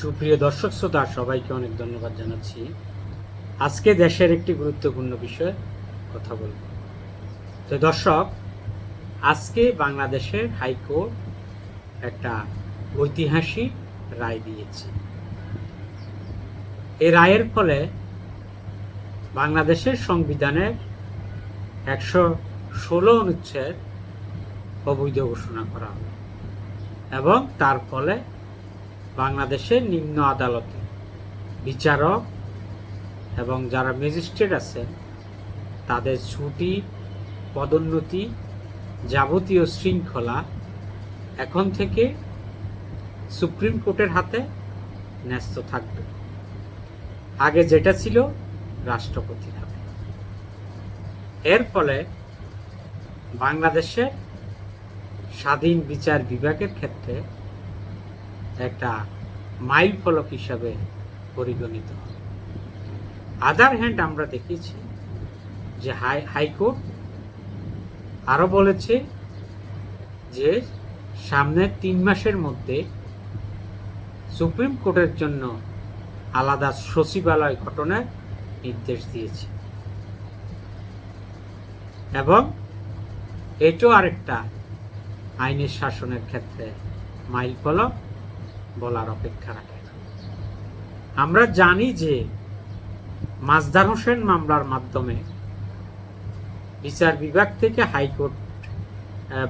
সুপ্রিয় দর্শক শ্রোতা, সবাইকে অনেক ধন্যবাদ জানাচ্ছি। আজকে দেশের একটি গুরুত্বপূর্ণ বিষয়ে কথা বলব। তো দর্শক, আজকে বাংলাদেশের হাইকোর্ট একটা ঐতিহাসিক রায় দিয়েছে। এই রায়ের ফলে বাংলাদেশের সংবিধানের একশো ষোলো অনুচ্ছেদ অবৈধ ঘোষণা করা হলো এবং তার ফলে বাংলাদেশের নিম্ন আদালতে। বিচারক এবং যারা ম্যাজিস্ট্রেট আছে তাদের ছুটি, পদোন্নতি যাবতীয় শৃঙ্খলা এখন থেকে সুপ্রিম কোর্টের হাতে ন্যস্ত থাকবে। আগে যেটা ছিল রাষ্ট্রপতির হাতে। এর ফলে বাংলাদেশের স্বাধীন বিচার বিভাগের ক্ষেত্রে একটা মাইল ফলক হিসাবে পরিগণিত আদার হ্যান্ড আমরা দেখেছি যে হাই হাইকোর্ট আরও বলেছে যে সামনের তিন মাসের মধ্যে সুপ্রিম কোর্টের জন্য আলাদা সচিবালয় গঠনের নির্দেশ দিয়েছে। এবং এটাও আরেকটা আইনের শাসনের ক্ষেত্রে মাইল ফলক বলার অপেক্ষা রাখে আমরা জানি যে মাজদার হোসেন মামলার মাধ্যমে বিচার বিভাগ থেকে হাইকোর্ট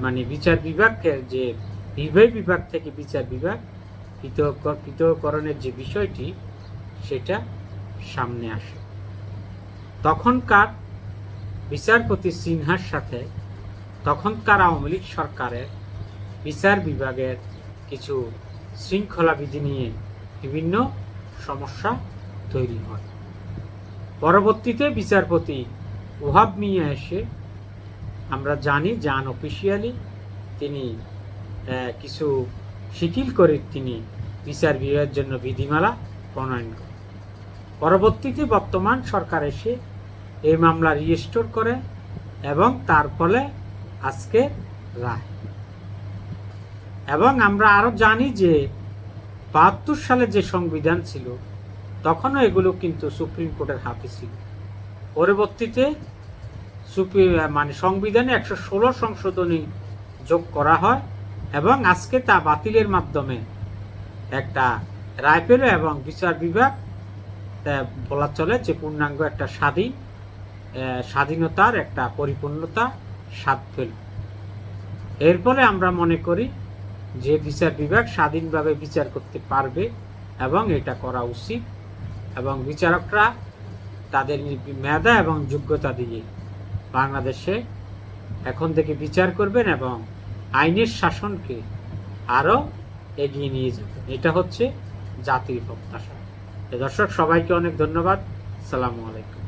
মানে বিচার বিভাগের যে নির্বাহী বিভাগ থেকে বিচার বিভাগ পৃথক যে বিষয়টি, সেটা সামনে আসে। তখনকার বিচারপতি সিনহার সাথে তখনকার আওয়ামী লীগ সরকারের বিচার বিভাগের কিছু শৃঙ্খলা বিধি নিয়ে বিভিন্ন সমস্যা তৈরি হয়। পরবর্তীতে বিচারপতি ওহাব মিয়া এসে, আমরা জানি যে আনঅফিসিয়ালি তিনি কিছু শিথিল করে তিনি বিচার বিভাগের জন্য বিধিমালা প্রণয়ন করেন। পরবর্তীতে বর্তমান সরকার এসে এই মামলা রিস্টোর করে এবং তার ফলে আজকে রায়। এবং আমরা আরও জানি যে বাহাত্তর সালে যে সংবিধান ছিল, তখনও এগুলো কিন্তু সুপ্রিম কোর্টের হাতে ছিল। পরবর্তীতে সুপ্রিম মানে সংবিধানে একশো ষোলো সংশোধনী যোগ করা হয় এবং আজকে তা বাতিলের মাধ্যমে একটা রায় পেল এবং বিচার বিভাগ বলা চলে যে পূর্ণাঙ্গ একটা স্বাধীন স্বাধীনতার একটা পরিপূর্ণতা স্বাদ পেল এর ফলে আমরা মনে করি যে বিচার বিভাগ স্বাধীনভাবে বিচার করতে পারবে এবং এটা করা উচিত। এবং বিচারকরা তাদের মেধা এবং যোগ্যতা দিয়ে বাংলাদেশে এখন থেকে বিচার করবেন এবং আইনের শাসনকে আরও এগিয়ে নিয়ে যাবেন। এটা হচ্ছে জাতির প্রত্যাশা। দর্শক, সবাইকে অনেক ধন্যবাদ। সালামু আলাইকুম।